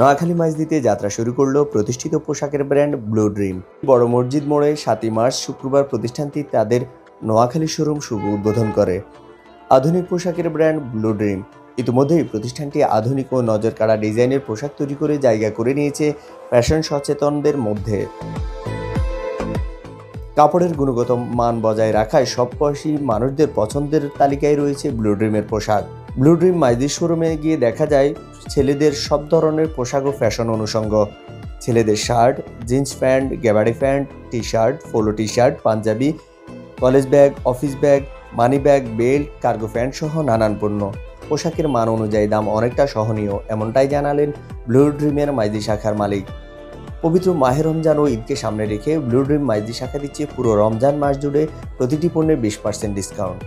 নোয়াখালী মাইজদিতে যাত্রা শুরু করল প্রতিষ্ঠিত পোশাকের ব্র্যান্ড ব্লু ড্রিম। বড় মসজিদ মোড়ে সাতই মার্চ শুক্রবার প্রতিষ্ঠানটি তাদের নোয়াখালী শোরুম শুভ উদ্বোধন করে। আধুনিক পোশাকের ব্র্যান্ড ব্লু ড্রিম। ইতিমধ্যেই প্রতিষ্ঠানটি আধুনিক ও নজর কাড়া ডিজাইনের পোশাক তৈরি করে জায়গা করে নিয়েছে ফ্যাশন সচেতনদের মধ্যে। কাপড়ের গুণগত মান বজায় রাখায় সব বয়সী মানুষদের পছন্দের তালিকায় রয়েছে ব্লু ড্রিমের পোশাক। ব্লু ড্রিম মাইদি শোরুমে গিয়ে দেখা যায় ছেলেদের সব ধরনের পোশাক ও ফ্যাশন অনুষঙ্গ। ছেলেদের shirt, jeans pant, গ্যাবারি pant T shirt polo T shirt panjabi, college bag, office bag, money bag, belt, cargo pant সহ নানান পণ্য। পোশাকের মান অনুযায়ী দাম অনেকটা সহনীয়, এমনটাই জানালেন ব্লু ড্রিমের মাইদি শাখার মালিক। পবিত্র মাহে রমজান ও ঈদকে সামনে রেখে ব্লু ড্রিম মাইদি শাখা দিচ্ছে পুরো রমজান মাস জুড়ে প্রতিটি পণ্যে বিশ পার্সেন্ট ডিসকাউন্ট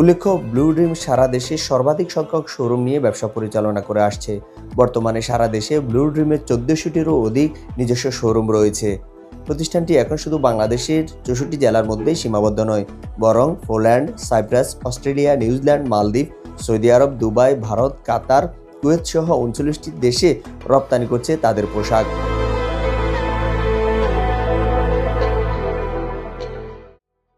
উল্লেখ্য ব্লু ড্রিম সারা দেশে সর্বাধিক সংখ্যক শোরুম নিয়ে ব্যবসা পরিচালনা করে আসছে। বর্তমানে সারা দেশে ব্লু ড্রিমের চোদ্দশোটিরও অধিক নিজস্ব শোরুম রয়েছে। প্রতিষ্ঠানটি এখন শুধু বাংলাদেশের চৌষট্টি জেলার মধ্যেই সীমাবদ্ধ নয়, বরং Poland, Cyprus, Australia, New Zealand, মালদ্বীপ, সৌদি আরব, দুবাই, ভারত, কাতার, কুয়েত সহ উনচল্লিশটি দেশে রপ্তানি করছে তাদের পোশাক।